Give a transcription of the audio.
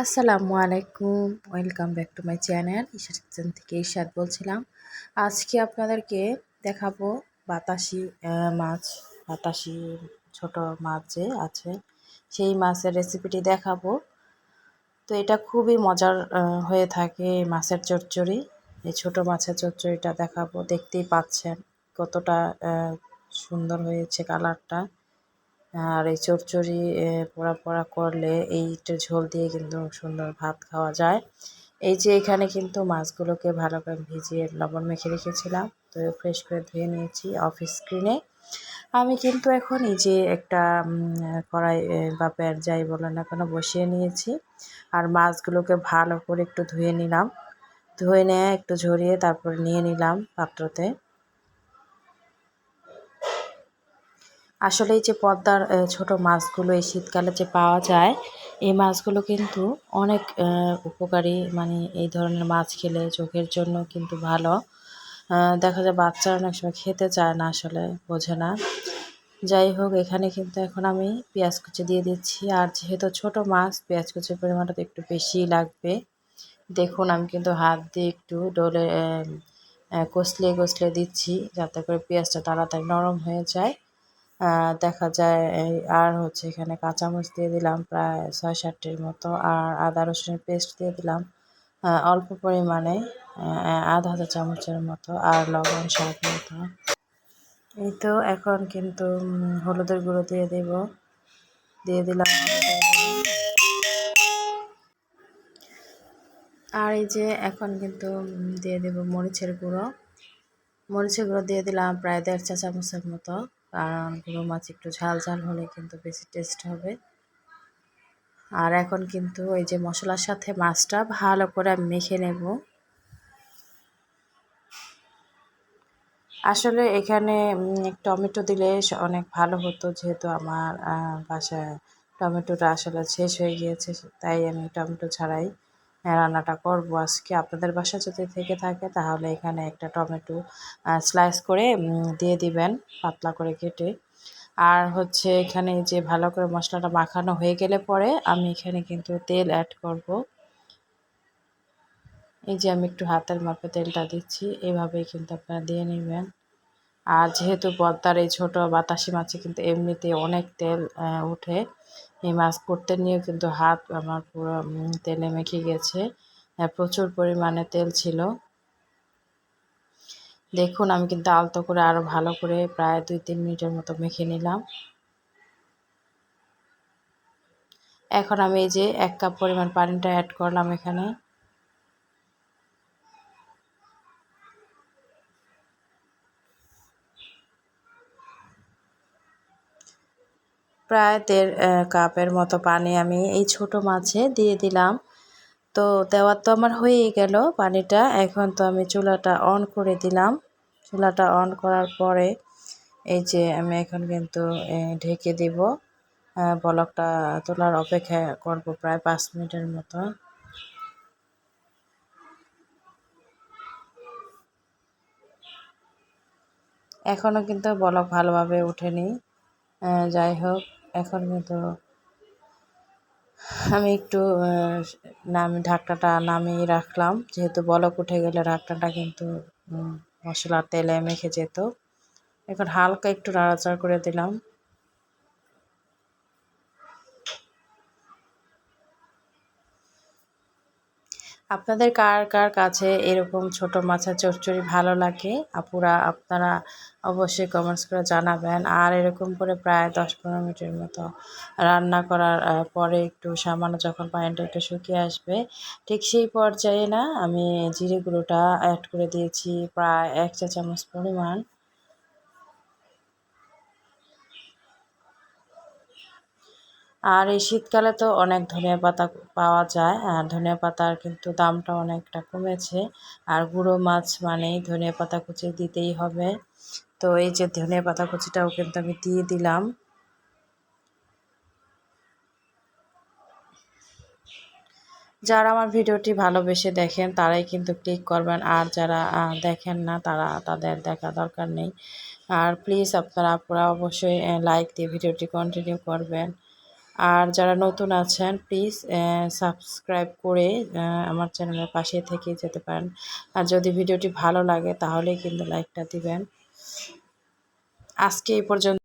আসসালামু আলাইকুম, welcome back to my channel kitchen থেকে ঈশাদ বলছিলাম। আজকে আপনাদেরকে দেখাবো বাতাসি মাছ, বাতাসি ছোট মাছ যে আছে, সেই মাছের রেসিপিটি দেখাবো। তো এটা খুবই মজার হয়ে থাকে মাছের চচ্চড়ি। এই ছোট মাছের চচ্চড়িটা দেখাবো, দেখতেই পাচ্ছেন কতটা সুন্দর হয়েছে কালারটা আর এই চচ্চড়ি পোড়া পোড়া করলে এইটা ঝোল দিয়ে কিন্তু সুন্দর ভাত খাওয়া যায়। এই যে এখানে কিন্তু মাছগুলোকে ভালো করে ভিজিয়ে লবণ মেখে রেখেছিলাম, তো ফ্রেশ করে ধুয়ে নিয়েছি অফিস স্ক্রিনে। আমি কিন্তু এখন এই যে একটা কড়াই বা প্যার যাই বলে না কেন বসিয়ে নিয়েছি। আর মাছগুলোকে ভালো করে একটু ধুয়ে নিলাম। ধুয়ে নিয়ে একটু ঝরিয়ে তারপর নিয়ে নিলাম পাত্রতে। আসলে এই যে পদ্মার ছোট মাছগুলো এই শীতকালে যে পাওয়া যায়, এই মাছগুলো কিন্তু অনেক উপকারী মানে এই ধরনের মাছ খেলে চোখের জন্য কিন্তু ভালো। দেখা যায় বাচ্চারা অনেক সময় খেতে চায় না আসলে, বোঝে না। যাই হোক, এখানে কিন্তু এখন আমি পেঁয়াজ কুচি দিয়ে দিচ্ছি। আর যেহেতু ছোট মাছ, পেঁয়াজ কুচির পরিমাণটা তো একটু বেশিই লাগবে। দেখুন, আমি কিন্তু হাত দিয়ে একটু ডলে কষলে কষলে দিচ্ছি, যাতে করে পেঁয়াজটা তাড়াতাড়ি নরম হয়ে যায়। দেখা যায় আর হচ্ছে এখানে কাঁচামরিচ দিয়ে দিলাম প্রায় ছয় সাতটির মতো, আর আদা রসুনের পেস্ট দিয়ে দিলাম অল্প পরিমাণে আধা হাজার চামচের মতো, আর লবণ স্বাদ মতো। এই তো এখন কিন্তু হলুদের গুঁড়ো দিয়ে দেব। দিয়ে দিলাম আর এই যে এখন কিন্তু দিয়ে দেব মরিচের গুঁড়ো। মরিচের গুঁড়ো দিয়ে দিলাম প্রায় দেড় চা চামচের মতো। কারণ গুঁড়ো মাছ একটু ঝাল ঝাল হলে কিন্তু বেশি টেস্ট হবে। আর এখন কিন্তু এই যে মশলার সাথে মাছটা ভালো করে মেখে নেব। আসলে এখানে টমেটো দিলে অনেক ভালো হতো যেহেতু আমার বাসায় টমেটোটা আসলে শেষ হয়ে গিয়েছে, তাই আমি টমেটো ছাড়াই রান্নাটা করব আজকে। আপনাদের বাসা যদি থেকে থাকে, তাহলে এখানে একটা টমেটো স্লাইস করে দিয়ে দিবেন পাতলা করে কেটে। আর হচ্ছে এখানে যে ভালো করে মশলাটা মাখানো হয়ে গেলে পরে আমি এখানে কিন্তু তেল অ্যাড করব। এই যে আমি একটু হাতের মাপে তেলটা দিচ্ছি, এভাবেই কিন্তু আপনারা দিয়ে নেবেন। আর যেহেতু পদ্মার এই ছোটো বাতাসি মাছে কিন্তু এমনিতে অনেক তেল উঠে এই মাছ করতে নিয়েও কিন্তু হাত আমার পুরো তেলে মেখে গেছে প্রচুর পরিমাণে তেল ছিল। দেখুন, আমি কিন্তু আলতো করে আরও ভালো করে প্রায় দুই তিন মিনিটের মতো মেখে নিলাম। এখন আমি এই যে এক কাপ পরিমাণ পানিটা অ্যাড করলাম এখানে। প্রায় দেড় কাপের মতো পানি আমি এই ছোট মাছে দিয়ে দিলাম। তো দেওয়ার তো আমার হয়েই গেল পানিটা। এখন তো আমি চুলাটা অন করে দিলাম। চুলাটা অন করার পরে এই যে আমি এখন কিন্তু ঢেকে দিব। বলকটা তোলার অপেক্ষা করব প্রায় পাঁচ মিনিটের মতো। এখনও কিন্তু বলক ভালোভাবে ওঠেনি যাই হোক। এখন কিন্তু আমি একটু নাম, ঢাকনাটা নামিয়ে রাখলাম। যেহেতু বলক উঠে গেলে ঢাকনাটা কিন্তু মশলার তেলে মেখে যেত। এখন হালকা একটু নাড়াচাড়া করে দিলাম। আপনাদের কার কার কাছে এরকম ছোট মাছের চচ্চড়ি ভালো লাগে? আপুরা, আপনারা অবশ্যই কমেন্টস করে জানাবেন। আর এরকম করে প্রায় দশ পনেরো মিনিটের মতো রান্না করার পরে একটু সামান্য যখন পানিটা একটু শুকিয়ে আসবে, ঠিক সেই পর্যায়ে না আমি জিরে গুঁড়োটা অ্যাড করে দিয়েছি, প্রায় এক চা চামচ পরিমাণ। আর এই শীতকালে তো অনেক ধনিয়া পাতা পাওয়া যায়, আর ধনিয়া পাতার কিন্তু দামটা অনেকটা কমেছে। আর গুঁড়ো মাছ মানেই ধনিয়া পাতা কুচি দিতেই হবে। তো এই যে ধনিয়া পাতা কুচিটাও কিন্তু আমি দিয়ে দিলাম। যারা আমার ভিডিওটি ভালোবেসে দেখেন, তারাই কিন্তু ক্লিক করবেন। আর যারা দেখেন না, তারা, তাদের দেখা দরকার নেই। আর প্লিজ আপনারা আপনারা অবশ্যই লাইক দিয়ে ভিডিওটি কন্টিনিউ করবেন। আর যারা নতুন আছেন প্লিজ সাবস্ক্রাইব করে আমার চ্যানেলের পাশে থেকে যেতে পারেন। আর যদি ভিডিওটি ভালো লাগে, তাহলে কিন্তু লাইকটা দিবেন। আজকে এই পর্যন্ত